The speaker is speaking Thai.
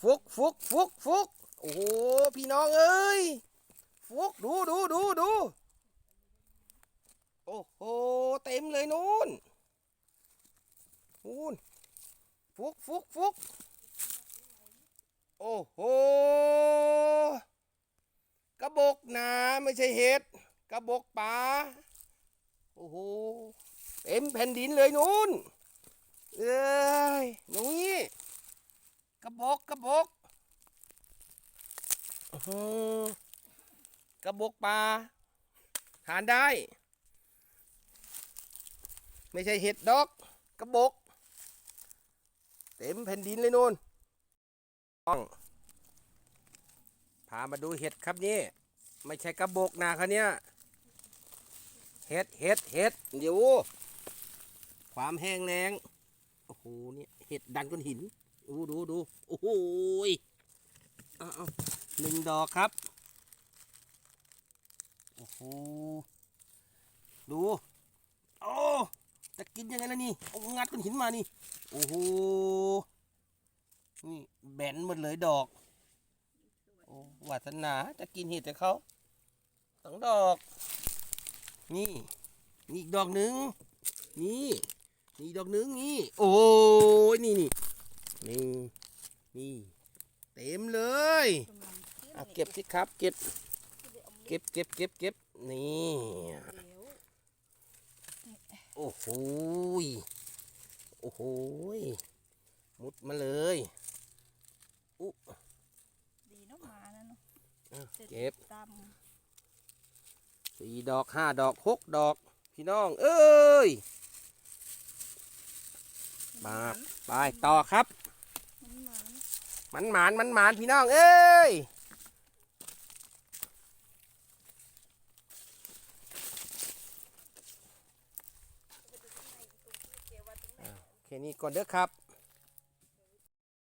ฟุกฟุกฟุกฟุกโอ้โหพี่น้องเอ้ยฟุกดูดูดูดูโอ้โหเต็มเลยนู่นนู่นฟุกฟุกฟุกโอ้โหกระบอกนาไม่ใช่เห็ดกระบอกป่าโอ้โหเต็มแผ่นดินเลยนู่นเอ้ยหนุ่ย บอกกระบอกอื้อหือกระบอกปลาทานได้ ไม่ใช่เห็ดดอกกระบอกเต็มแผ่นดินเลยนู่นต้องพามาดูเห็ดครับนี่ ไม่ใช่กระบอกนะครับเนี่ยเห็ดเห็ดเห็ดเดี๋ยวความแห้งแรงโอ้โหเนี่ยเห็ดดันก้อนหิน ดูดูดูโอ้โหยเอาเอาหนึ่งดอกครับ โอ้โห ดู โอ้ จะกินยังไงล่ะนี่ เอางัดก้อนหินมานี่ โอ้โห นี่แบนหมดเลยดอก โอ้วาสนาจะกินเห็ดแต่เขาสองดอก นี่ นี่อีกดอกหนึ่ง นี่ นี่ดอกหนึ่งนี่ โอ้ยนี่นี่ นี่นี่เต็มเลยอะเก็บสิครับเก็บ เก็บเก็บเก็บเก็บนี่โอ้โหยโอ้โหยมุดมาเลยอุ๊ดีเนาะมานะเนาะอะสร็จเก็บตสี่ดอกห้าดอกหกดอก พี่น้อง เอ้ยำมาไปต่อครับ มันหวานมันหมานมันหมานพี่น้อง เอ้ยแค่นี้ก่อนเด้อครับ